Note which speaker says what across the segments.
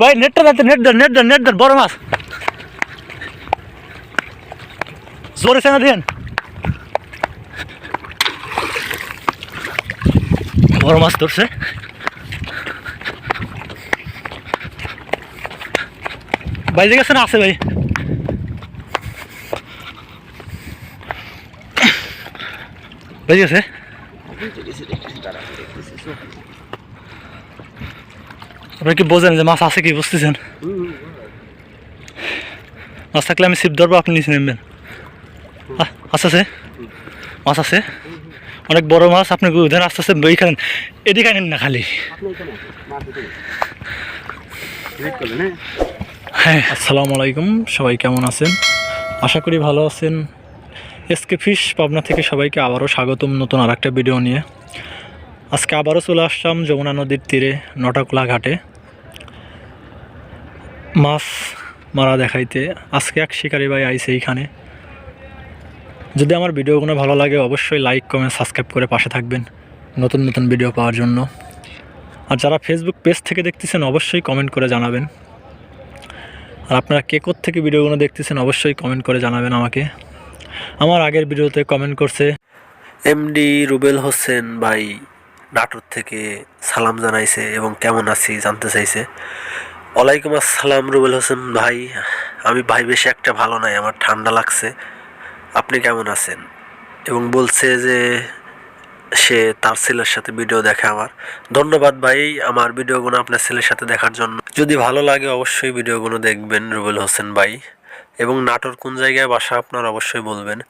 Speaker 1: ভাই নেটটা দেন নেট দেন নেট দেন নেট দেন, বড় মাছ। জোরে সেনা দেন বড় মাছ ধরছে। বাইরে গেছে না আছে ভাই। বাইরে গেছে আপনারা কি বোঝেন যে মাছ আছে কি বুঝতেছেন? মাছ থাকলে আমি ছিপ ধরবো, আপনি নিচে নেমবেন। আ- মাছ আছে? মাছ আছে? অনেক বড় মাছ, আপনি উঠেন আস্তে আস্তে বই খান? এদিকে আনেন না খালি। হ্যাঁ আসসালামু আলাইকুম, সবাই কেমন আছেন? আশা করি ভালো আছেন। এসকে ফিশ পাবনা থেকে সবাইকে আবারও স্বাগতম নতুন আর একটা ভিডিও নিয়ে। আজকে আবারও চলে আসলাম যমুনা নদীর তীরে, নটাকুলা ঘাটে। মাছ মারা দেখাইতে। আজকে এক শিকারি ভাই আইছে এইখানে। যদি আমার ভিডিওগুলো ভালো লাগে, অবশ্যই লাইক কমেন্ট সাবস্ক্রাইব করে পাশে থাকবেন নতুন নতুন ভিডিও পাওয়ার জন্য। আর যারা ফেসবুক পেজ থেকে দেখতেছেন, অবশ্যই কমেন্ট করে জানাবেন। আর আপনারা কে থেকে ভিডিওগুলো দেখতেছেন, অবশ্যই কমেন্ট করে জানাবেন আমাকে। আমার আগের ভিডিওতে কমেন্ট করছে
Speaker 2: এমডি রুবেল হোসেন ভাই নাটোর থেকে সালাম জানাইছে এবং কেমন আছি জানতে চাইছে। ওয়ালাইকুম আসসালাম, রুবেল হোসেন ভাই। আমি ভাই, বেশি একটা ভালো নাই, আমার ঠান্ডা লাগছে। আপনি কেমন আছেন? এবং বলছে যে সে তার ছেলের সাথে ভিডিও দেখে আমার। ধন্যবাদ ভাই, আমার ভিডিওগুলো আপনার ছেলের সাথে দেখার জন্য। যদি ভালো লাগে অবশ্যই ভিডিওগুলো দেখবেন, রুবেল হোসেন ভাই। এবং নাটোর কোন জায়গায় বাসা আপনার অবশ্যই বলবেন।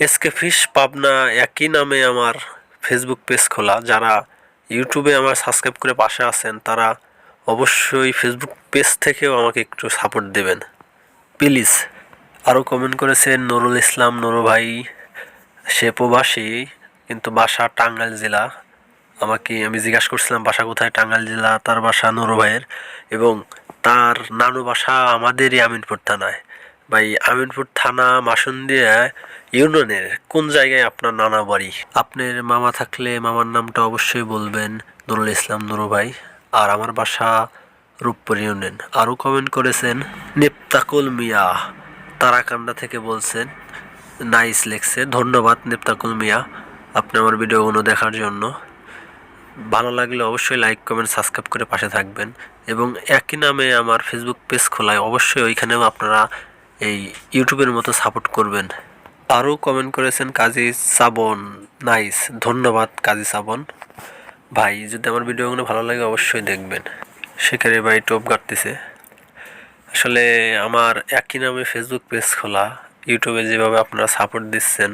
Speaker 2: এসকে ফিশ পাবনা একই নামে আমার ফেসবুক পেজ খোলা। যারা ইউটিউবে আমার সাবস্ক্রাইব করে পাশে আছেন, তারা অবশ্যই ফেসবুক পেজ থেকেও আমাকে একটু সাপোর্ট দেবেন। প্লিজ আরও কমেন্ট করেছেন, নুরুল ইসলাম, নুরু ভাই। সে প্রবাসী, কিন্তু বাসা টাঙ্গাইল জেলা। আমাকে, আমি জিজ্ঞাসা করছিলাম, বাসা কোথায়? টাঙ্গাইল জেলা, তার বাসা নুরু ভাইয়ের। এবং তার নানু বাসা আমাদেরই আমিনপুর থানায়। ভাই, আমিনপুর থানা মাসুন্দিয়া ইউনিয়নের কোন জায়গায় আপনার নানা বাড়ি? আপনার মামা থাকলে মামার নামটা অবশ্যই বলবেন, নুরুল ইসলাম নুরু ভাই। আর আমার বাসা রূপপুর ইউনিয়ন। আরও কমেন্ট করেছেন, নেপ্তাকুল মিয়া। তারাকান্দা থেকে বলছেন, নাইস লেখছে। ধন্যবাদ নেপ্তাকুল মিয়া আপনি আমার ভিডিওগুলো দেখার জন্য। ভালো লাগলে অবশ্যই লাইক কমেন্ট সাবস্ক্রাইব করে পাশে থাকবেন এবং একই নামে আমার ফেসবুক পেজ খোলায় অবশ্যই ওইখানেও আপনারা এই ইউটিউবের মতো সাপোর্ট করবেন। আরও কমেন্ট করেছেন কাজী সাবন। নাইস। ধন্যবাদ কাজী সাবন। ভাই, যদি আমার ভিডিওগুলো ভালো লাগে অবশ্যই দেখবেন। সেখানে ভাই টোপ কাটতেছে। আসলে আমার একই নামে ফেসবুক পেজ খোলা। ইউটিউবে যেভাবে আপনারা সাপোর্ট দিচ্ছেন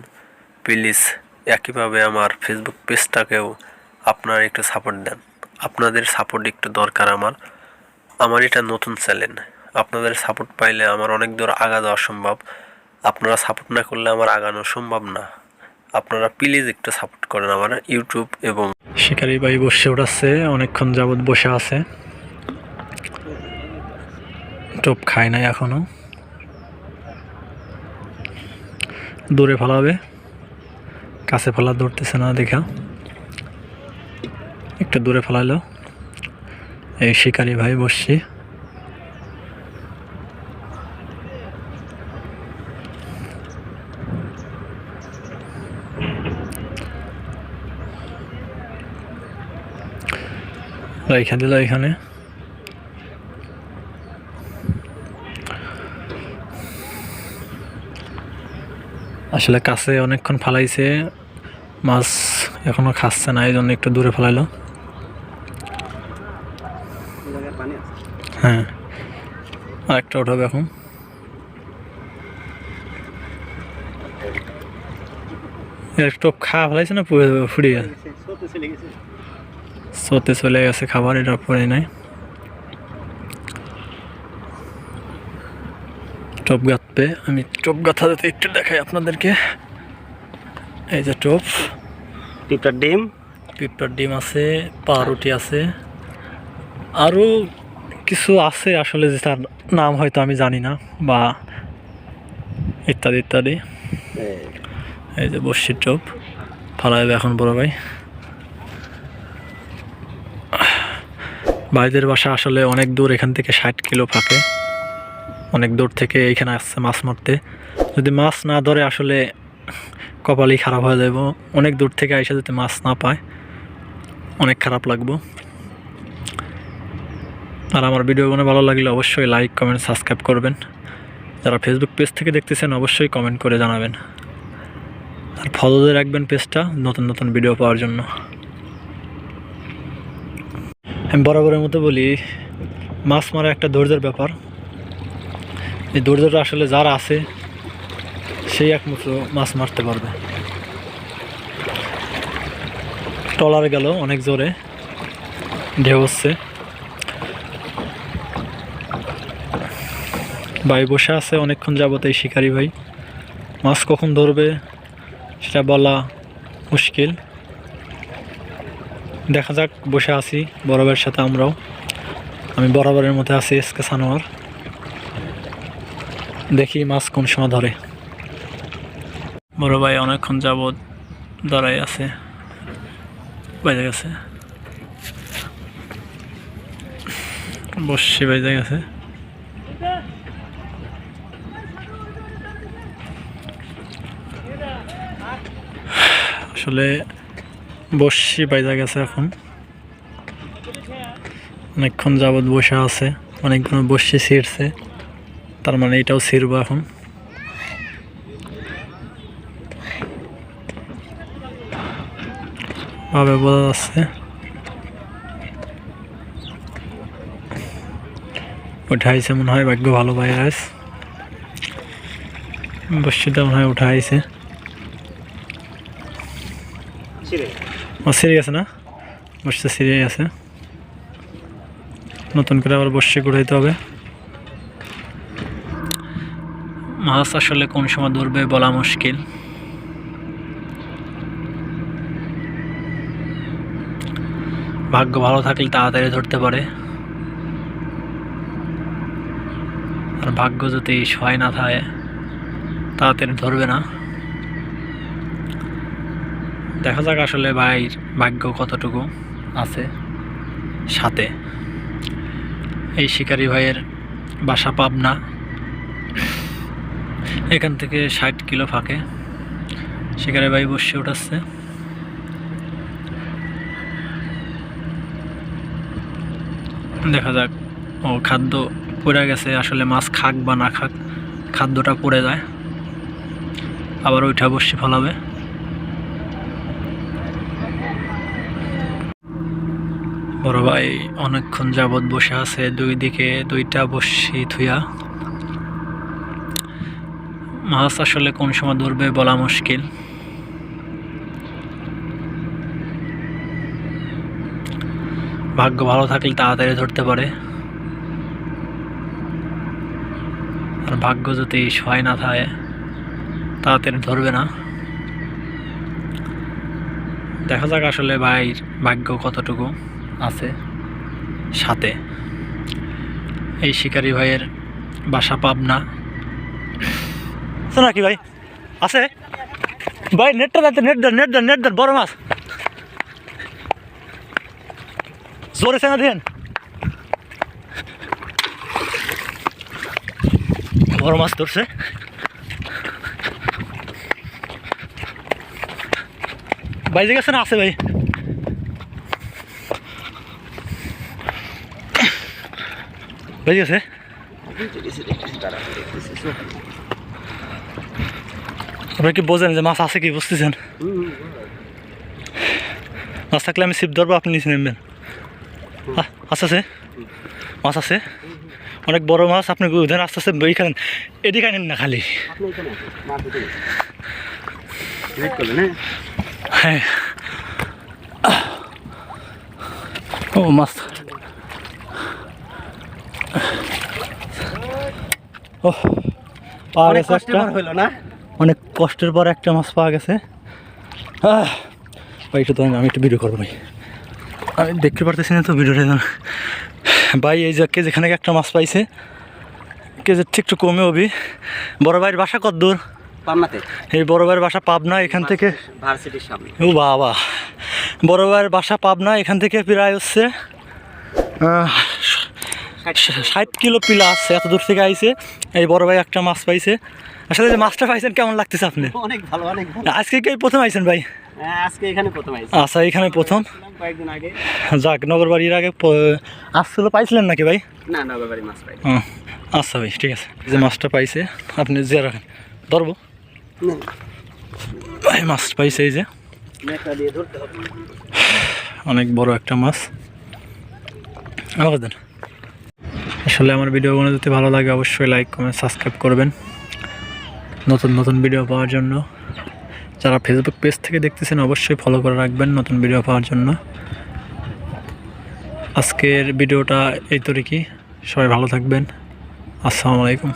Speaker 2: প্লিজ একইভাবে আমার ফেসবুক পেজটাকেও আপনারা একটু সাপোর্ট দেন। আপনাদের সাপোর্ট একটু দরকার আমার। আমার এটা নতুন চ্যানেল আপনাদের সাপোর্ট পাইলে আমার অনেক দূর আগা যাওয়া সম্ভব। আপনারা সাপোর্ট না করলে আমার আগানো সম্ভব না। আপনারা প্লিজ একটু সাপোর্ট করেন আমার ইউটিউব এবং
Speaker 1: শিকারি ভাই বসে উঠাচ্ছে অনেকক্ষণ যাবৎ বসে আছে। টোপ খায় নাই এখনও। দূরে ফেলাবে। কাছে ফেলা ধরতেছে না দেখা। একটু দূরে ফেলাইলো এই শিকারি ভাই বসছি। রাইখা দিল এখানে। আসলে কাছে অনেকক্ষণ ফালাইছে, মাছ এখনও খাচ্ছে না এই জন্য একটু দূরে ফেলাইলো। হ্যাঁ আর একটা উঠাবে এখন একটু খাওয়া ফেলাইছে না পুড়ে- সোতে চলে গেছে খাবার এটা পরে নাই। টপ গাঁথবে আমি টপ গাঁথা যাতে একটু দেখাই আপনাদেরকে। এই যে টপ।
Speaker 3: পিঁপড়ার ডিম।
Speaker 1: পিঁপড়ার ডিম আছে পাউরুটি আছে। আরও কিছু আছে আসলে যে তার নাম হয়তো আমি জানি না বা ইত্যাদি ইত্যাদি। এই যে বসির টপ। ফালাইবে এখন বড় ভাই। ভাইদের বাসা আসলে অনেক দূর, এখান থেকে ষাট কিলো ফাঁকে। অনেক দূর থেকে এইখানে আসছে মাছ মারতে। যদি মাছ না ধরে আসলে কপালই খারাপ হয়ে যাব অনেক দূর থেকে আইসা যদি মাছ না পায়, অনেক খারাপ লাগবো। আর আমার ভিডিও ভিডিওগুলো ভালো লাগলে অবশ্যই লাইক কমেন্ট সাবস্ক্রাইব করবেন। যারা ফেসবুক পেজ থেকে দেখতেছেন, অবশ্যই কমেন্ট করে জানাবেন। আর ফলো দিয়ে রাখবেন পেজটা নতুন নতুন ভিডিও পাওয়ার জন্য। আমি বরাবরের মতো বলি, মাছ মারা একটা ধৈর্যের ব্যাপার। এই ধৈর্যটা আসলে যারা আছে, সেই একমাত্র মাছ মারতে পারবে। ট্রলার গেল অনেক জোরে, ঢেউ হচ্ছে। ভাই বসে আছে অনেকক্ষণ যাবত এই শিকারি ভাই। মাছ কখন ধরবে, সেটা বলা মুশকিল। দেখা যাক, বসে আছি বরাবরের সাথে আমরাও। আমি বরাবরের মধ্যে আছি এসকে সানোয়ার। দেখি মাছ কোন সময় ধরে। বড় ভাই অনেকক্ষণ যাবৎ দাঁড়াই আছে। বাইরে গেছে। বসছি, বাইরে গেছে। আসলে বসছি বাইরে গেছে এখন। অনেকক্ষণ যাবৎ বসে আছে, অনেকগুলো বসছি ছিঁড়ছে, তার মানে এটাও ছিঁড়বো এখন। ভাবে বোঝা যাচ্ছে। উঠাইছে মনে হয়, ভাগ্য ভালো ভাইরাস বসছিটা মনে হয় উঠাইছে। সিঁড়ে গেছে না? বসতে সিঁড়ে গেছে নতুন করে আবার বসে ঘুরাইতে হবে। মাছ আসলে কোন সময় ধরবে বলা মুশকিল। ভাগ্য ভালো থাকলে তাড়াতাড়ি ধরতে পারে। আর ভাগ্য যদি সহায় না থাকে, তাড়াতাড়ি ধরবে না। দেখা যাক আসলে ভাইয়ের ভাগ্য কতটুকু আছে সাথে। এই শিকারি ভাইয়ের বাসা পাবনা। এখান থেকে ষাট কিলো ফাঁকে শিকারি ভাই বসে উঠাচ্ছে দেখা যাক ও খাদ্য পড়ে গেছে, আসলে মাছ খাক বা না খাক, খাদ্যটা পড়ে যায়। আবার ওইটা বসে ফলাবে। বড় ভাই অনেকক্ষণ যাবৎ বসে আছে, দুই দিকে দুইটা বসি থুয়া মাছ আসলে কোন সময় ধরবে বলা মুশকিল। ভাগ্য ভালো থাকলে তাড়াতাড়ি ধরতে পারে। আর ভাগ্য যদি সহায় না থাকে, তাড়াতাড়ি ধরবে না। দেখা যাক আসলে ভাইয়ের ভাগ্য কতটুকু। আছে, সাথে। এই শিকারি ভাইয়ের বাসা পাবনা। শোনা কি ভাই, আছে? ভাই নেটটা দেন নেট দেন নেট দেন নেট দেন, বড় মাছ। জোরে সেনা দেন বড় মাছ ধরছে। বাইরে গেছে না, আছে ভাই। বাইরে গেছে আপনারা কি বোঝেন যে মাছ আছে কি বুঝতেছেন মাছ থাকলে আমি ছিপ ধরবো আপনি নিচে আহ, আছে আছে মাছ আছে অনেক বড় মাছ আপনি উঠেন আস্তে আস্তে এইখানে এদিকে আনেন না খালি
Speaker 3: আপনি হ্যাঁ
Speaker 1: ও মাছ ও পাওয়া
Speaker 3: অনেক
Speaker 1: গেছে
Speaker 3: কষ্টের
Speaker 1: একটা।
Speaker 3: পর হলো না?
Speaker 1: অনেক কষ্টের পর একটা মাছ পাওয়া গেছে। ভাই একটু আমি একটু ভিডিও করব ভাই। আমি দেখতে পারতেছি না তো ভিডিওটা। ভাই এই যে কে যেখানে একটা মাছ পাইছে। কে ঠিক একটু কমে হবি। বড় ভাইয়ের বাসা কত দূর?
Speaker 3: পাবনাতে।
Speaker 1: এই বড় ভাইয়ের বাসা পাবনা এখান থেকে
Speaker 3: ভার্সিটির সামনে।
Speaker 1: ও বাবা। বড় ভাইয়ের বাসা পাবনা এখান থেকে প্রায় হচ্ছে ষাট কিলো প্লাস এত দূর থেকে আইছে। এই বড় ভাই একটা মাছ পাইছে। আসলে যে মাছটা পাইছেন কেমন লাগতেছে আপনি?
Speaker 3: অনেক ভালো অনেক
Speaker 1: আজকে কি প্রথম আইছেন ভাই?
Speaker 3: হ্যাঁ, আজকে এখানে প্রথম
Speaker 1: আচ্ছা এখানে প্রথম।
Speaker 3: কয়েকদিন আগে।
Speaker 1: যাক নগর বাড়ির আগে আসছিল পাইছিলেন নাকি ভাই?
Speaker 3: না মাছ পাই
Speaker 1: আচ্ছা ভাই ঠিক আছে। যে মাছটা পাইছে আপনি যে রাখেন। ধরবো? ভাই মাছ পাইছে এই যে। অনেক বড় একটা মাছ। আমাকে দেন। আসলে আমার ভিডিওগুলো যদি ভালো লাগে, অবশ্যই লাইক কমেন্ট সাবস্ক্রাইব করবেন। নতুন নতুন ভিডিও পাওয়ার জন্য। যারা ফেসবুক পেজ থেকে দেখতেছেন, অবশ্যই ফলো করে রাখবেন নতুন ভিডিও পাওয়ার জন্য। আজকের ভিডিওটা এই তরিকি সবাই ভালো থাকবেন। আসসালামু আলাইকুম।